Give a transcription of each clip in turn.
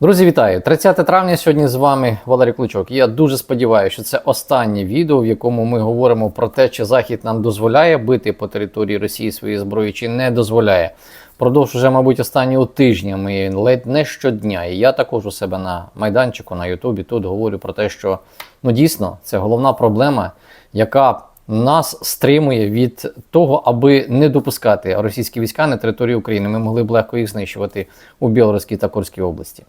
Друзі, вітаю! 30 травня сьогодні з вами Валерій Кличок. Я дуже сподіваюся, що це останнє відео, в якому ми говоримо про те, чи Захід нам дозволяє бити по території Росії свої зброї, чи не дозволяє. Продовж уже, мабуть, останнього тижня ми ледь не щодня. І я також у себе на майданчику на Ютубі тут говорю про те, що ну дійсно це головна проблема, яка нас стримує від того, аби не допускати російські війська на територію України. Ми могли б легко їх знищувати у Білоруській та Курській області.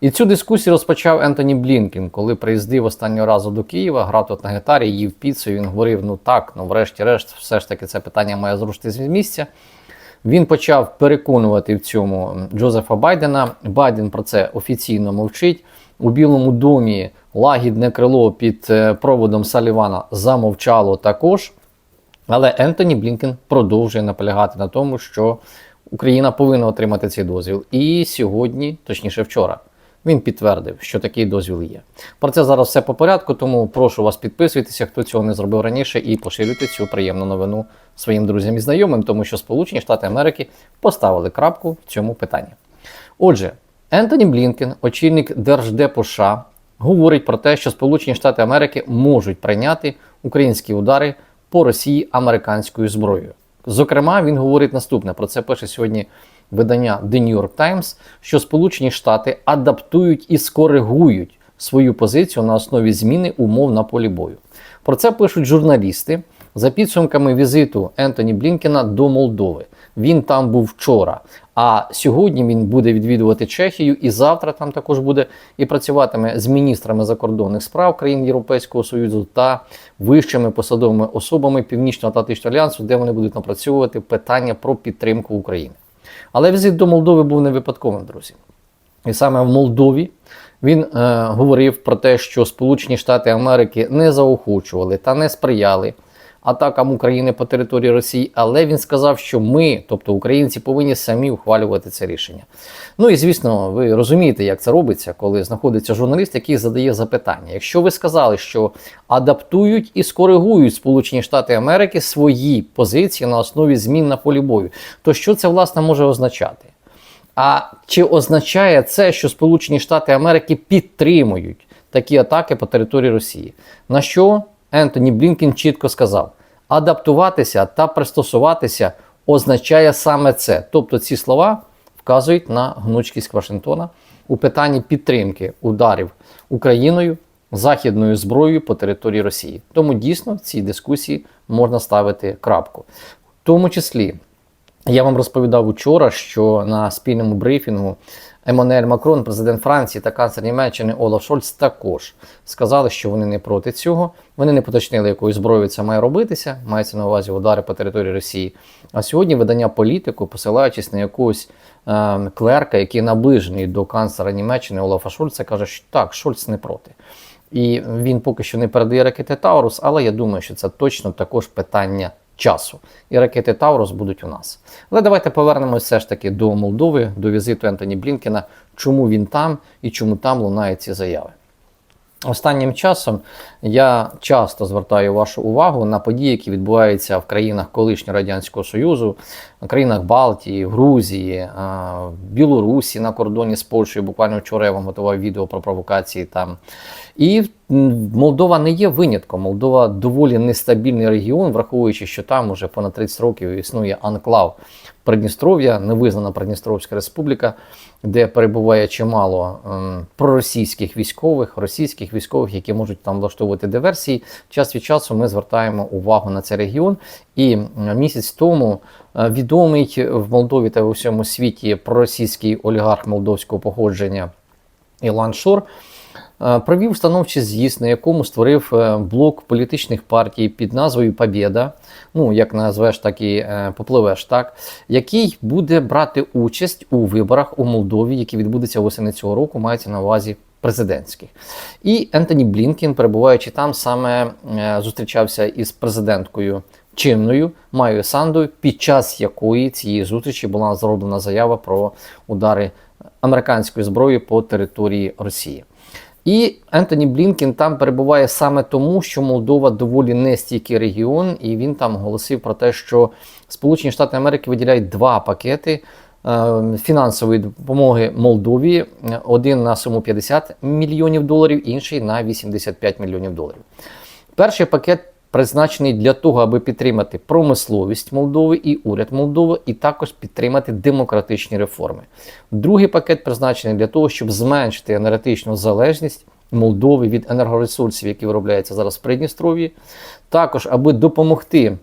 І цю дискусію розпочав Ентоні Блінкін, коли приїздив останнього разу до Києва, грав тут на гітарі, їв піцу. Він говорив: ну так, ну врешті-решт, все ж таки це питання має зрушити з місця. Він почав переконувати в цьому Джозефа Байдена. Байден про це офіційно мовчить. У Білому домі лагідне крило під е, проводом Салівана замовчало також. Але Ентоні Блінкен продовжує наполягати на тому, що Україна повинна отримати цей дозвіл. І сьогодні, точніше вчора, він підтвердив, що такий дозвіл є. Про це зараз все по порядку, тому прошу вас підписуйтеся, хто цього не зробив раніше, і поширюйте цю приємну новину своїм друзям і знайомим, тому що Сполучені Штати Америки поставили крапку в цьому питанні. Отже, Ентоні Блінкен, очільник Держдепу США, говорить про те, що Сполучені Штати Америки можуть прийняти українські удари по Росії американською зброєю. Зокрема, він говорить наступне: про це пише сьогодні видання The New York Times, що Сполучені Штати адаптують і скоригують свою позицію на основі зміни умов на полі бою. Про це пишуть журналісти за підсумками візиту Ентоні Блінкена до Молдови. Він там був вчора. А сьогодні він буде відвідувати Чехію, і завтра там також буде і працюватиме з міністрами закордонних справ країн Європейського Союзу та вищими посадовими особами Північно-Атлантичного альянсу, де вони будуть напрацьовувати питання про підтримку України. Але візит до Молдови був не випадковим, друзі. І саме в Молдові він е, говорив про те, що Сполучені Штати Америки не заохочували та не сприяли атакам України по території Росії, але він сказав, що ми, тобто українці, повинні самі ухвалювати це рішення. Ну і звісно, ви розумієте, як це робиться, коли знаходиться журналіст, який задає запитання. Якщо ви сказали, що адаптують і скоригують Сполучені Штати Америки свої позиції на основі змін на полі бою, то що це власне може означати? А чи означає це, що Сполучені Штати Америки підтримують такі атаки по території Росії? На що Ентоні Блінкен чітко сказав: адаптуватися та пристосуватися означає саме це. Тобто ці слова вказують на гнучкість Вашингтона у питанні підтримки ударів Україною західною зброєю по території Росії. Тому дійсно в цій дискусії можна ставити крапку. В тому числі. Я вам розповідав учора, що на спільному брифінгу Еммануель Макрон, президент Франції та канцлер Німеччини Олаф Шольц також сказали, що вони не проти цього. Вони не поточнили, якою зброєю це має робитися. Мається на увазі удари по території Росії. А сьогодні видання політику, посилаючись на якогось е, клерка, який наближений до канцлера Німеччини Олафа Шольца, каже, що так, Шольц не проти. І він поки що не передає ракети Таурус, але я думаю, що це точно також питання часу. І ракети Таурус будуть у нас. Але давайте повернемось все ж таки до Молдови, до візиту Ентоні Блінкена, чому він там і чому там лунають ці заяви. Останнім часом я часто звертаю вашу увагу на події, які відбуваються в країнах колишнього Радянського Союзу, країнах Балтії, Грузії, Білорусі на кордоні з Польщею. Буквально вчора я вам готував відео про провокації там. І Молдова не є винятком. Молдова доволі нестабільний регіон, враховуючи, що там уже понад 30 років існує анклав Придністров'я, невизнана Придністровська республіка, де перебуває чимало проросійських військових, російських військових, які можуть там влаштовувати диверсії. Час від часу ми звертаємо увагу на цей регіон. І місяць тому е, відомий в Молдові та в усьому світі проросійський олігарх молдовського походження Ілан Шор. Е, провів становчий з'їзд, на якому створив е, блок політичних партій під назвою Побєда, ну як назвеш, так і е, попливеш, так, який буде брати участь у виборах у Молдові, які відбудуться восени цього року, мається на увазі президентських. І Ентоні Блінкін, перебуваючи там, саме зустрічався із президенткою. Чинною Майою Сандою, під час якої цієї зустрічі була зроблена заява про удари американської зброї по території Росії. І Ентоні Блінкін там перебуває саме тому, що Молдова доволі нестійкий регіон, і він там оголосив про те, що Сполучені Штати Америки виділяють два пакети е, фінансової допомоги Молдові. Один на суму 50 мільйонів доларів, інший на 85 мільйонів доларів. Перший пакет призначений для того, аби підтримати промисловість Молдови і уряд Молдови, і також підтримати демократичні реформи. Другий пакет призначений для того, щоб зменшити енергетичну залежність Молдови від енергоресурсів, які виробляються зараз в Придністров'ї, також аби допомогти.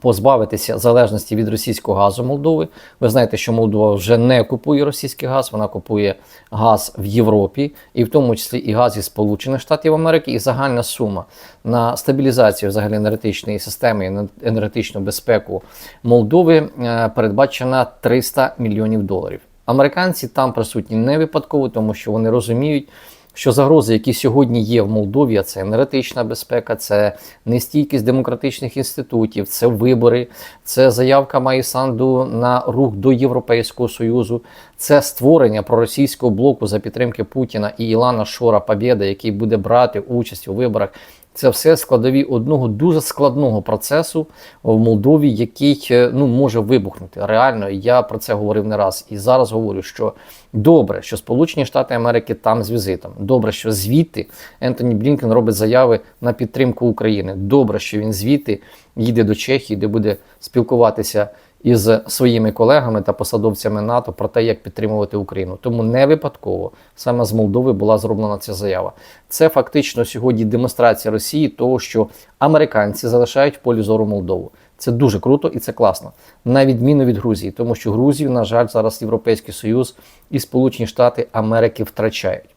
Позбавитися залежності від російського газу Молдови. Ви знаєте, що Молдова вже не купує російський газ, вона купує газ в Європі, і в тому числі і газ із Сполучених Штатів Америки, і загальна сума на стабілізацію взагалі енергетичної системи і енергетичну безпеку Молдови е, передбачена 300 мільйонів доларів. Американці там присутні не випадково, тому що вони розуміють, що загрози, які сьогодні є в Молдові, це енергетична безпека, це нестійкість демократичних інститутів, це вибори, це заявка Майсанду на рух до Європейського Союзу, це створення проросійського блоку за підтримки Путіна і Ілана Шора Побєда, який буде брати участь у виборах. Це все складові одного дуже складного процесу в Молдові, який е, ну може вибухнути. Реально, я про це говорив не раз і зараз говорю, що добре, що Сполучені Штати Америки там з візитом. Добре, що звідти Ентоні Блінкен робить заяви на підтримку України. Добре, що він звідти їде до Чехії, де буде спілкуватися із своїми колегами та посадовцями НАТО про те, як підтримувати Україну. Тому не випадково саме з Молдови була зроблена ця заява. Це фактично сьогодні демонстрація Росії того, що американці залишають в полі зору Молдову. Це дуже круто і це класно, на відміну від Грузії, тому що Грузію, на жаль, зараз Європейський Союз і Сполучені Штати Америки втрачають.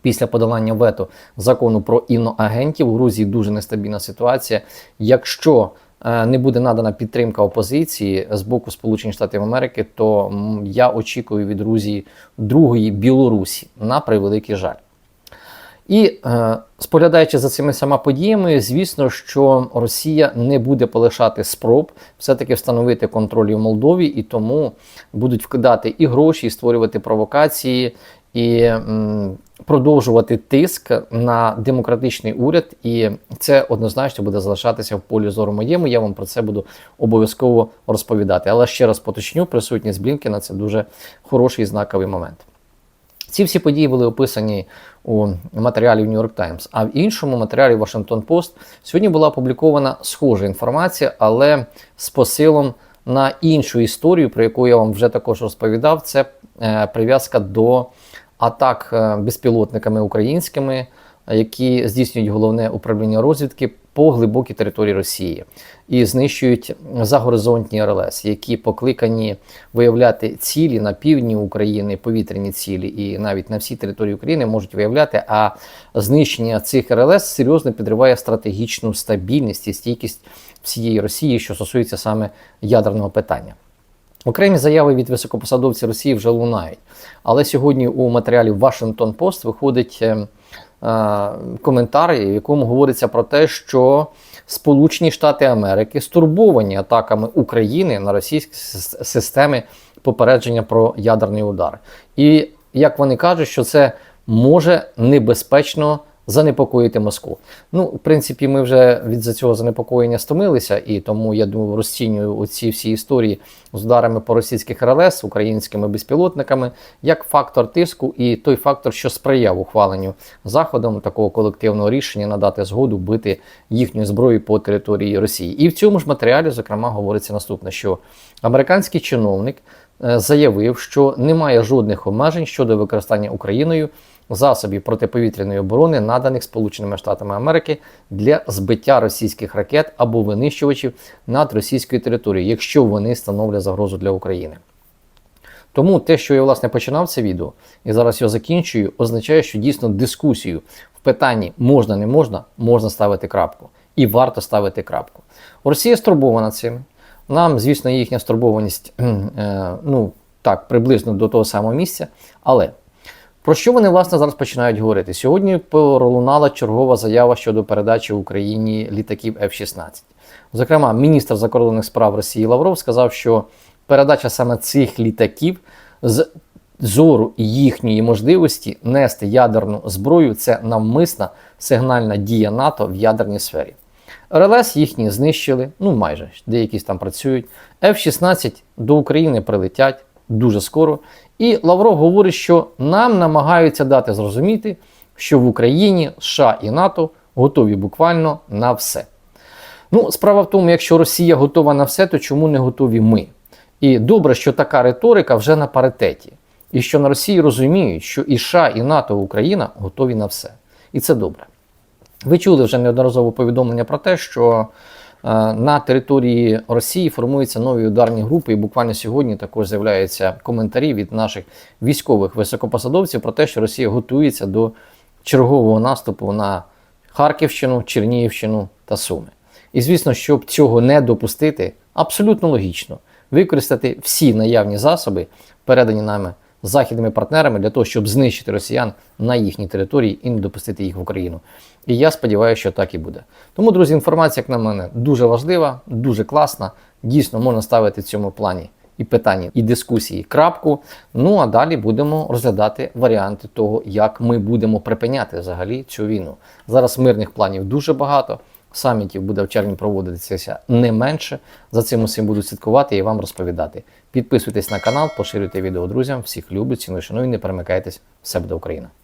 Після подолання вето закону про іноагентів у Грузії дуже нестабільна ситуація. Якщо не буде надана підтримка опозиції з боку Сполучених Штатів Америки, то я очікую від Грузії другої Білорусі на превеликий жаль. І е, споглядаючи за цими сама подіями, звісно, що Росія не буде полишати спроб все-таки встановити контроль у Молдові, і тому будуть вкидати і гроші, і створювати провокації, і продовжувати тиск на демократичний уряд. І це однозначно буде залишатися в полі зору моєму. Я вам про це буду обов'язково розповідати. Але ще раз поточню, присутність Блінкена це дуже хороший знаковий момент. Ці всі події були описані у матеріалі New York Times, а в іншому матеріалі Washington Post сьогодні була опублікована схожа інформація, але з посилом на іншу історію, про яку я вам вже також розповідав. Це е, прив'язка до атак е, безпілотниками українськими, які здійснюють головне управління розвідки по глибокій території Росії і знищують загоризонтні РЛС, які покликані виявляти цілі на півдні України, повітряні цілі, і навіть на всій території України можуть виявляти. А знищення цих РЛС серйозно підриває стратегічну стабільність і стійкість всієї Росії, що стосується саме ядерного питання. Окремі заяви від високопосадовців Росії вже лунають. Але сьогодні у матеріалі Washington Post виходить е, е, коментар, в якому говориться про те, що Сполучені Штати Америки стурбовані атаками України на російські системи попередження про ядерний удар. І як вони кажуть, що це може небезпечно занепокоїти Москву. Ну, в принципі, ми вже від за цього занепокоєння стомилися, і тому я думаю, розцінюю оці всі історії з ударами по російських РЛС українськими безпілотниками як фактор тиску і той фактор, що сприяв ухваленню заходом такого колективного рішення надати згоду бити їхню зброю по території Росії. І в цьому ж матеріалі, зокрема, говориться наступне: що американський чиновник е, заявив, що немає жодних обмежень щодо використання Україною засобів протиповітряної оборони, наданих Сполученими Штатами Америки для збиття російських ракет або винищувачів над російською територією, якщо вони становлять загрозу для України. Тому те, що я власне починав це відео і зараз його закінчую, означає, що дійсно дискусію в питанні можна, не можна, можна ставити крапку. І варто ставити крапку. Росія стурбована цим. Нам, звісно, їхня стурбованість е, ну, так, приблизно до того самого місця. Але про що вони власне зараз починають говорити? Сьогодні пролунала чергова заява щодо передачі Україні літаків F-16. Зокрема, міністр закордонних справ Росії Лавров сказав, що передача саме цих літаків з зору їхньої можливості нести ядерну зброю це навмисна сигнальна дія НАТО в ядерній сфері. РЛС їхні знищили, ну майже деякі там працюють. F-16 до України прилетять, дуже скоро. І Лавров говорить, що нам намагаються дати зрозуміти, що в Україні США і НАТО готові буквально на все. Ну, справа в тому, якщо Росія готова на все, то чому не готові ми? І добре, що така риторика вже на паритеті, і що на Росії розуміють, що і США, і НАТО, і Україна готові на все. І це добре. Ви чули вже неодноразово повідомлення про те, що на території Росії формуються нові ударні групи, і буквально сьогодні також з'являються коментарі від наших військових високопосадовців про те, що Росія готується до чергового наступу на Харківщину, Чернігівщину та Суми. І звісно, щоб цього не допустити, абсолютно логічно використати всі наявні засоби, передані нами західними партнерами, для того, щоб знищити росіян на їхній території і не допустити їх в Україну. І я сподіваюся, що так і буде. Тому, друзі, інформація, як на мене, дуже важлива, дуже класна. Дійсно, можна ставити в цьому плані і питання, і дискусії крапку. Ну а далі будемо розглядати варіанти того, як ми будемо припиняти взагалі цю війну. Зараз мирних планів дуже багато. Самітів буде в червні проводитися не менше. За цим усім буду слідкувати і вам розповідати. Підписуйтесь на канал, поширюйте відео друзям. Всіх люблю, ціную, шаную, не перемикайтесь. Все буде Україна!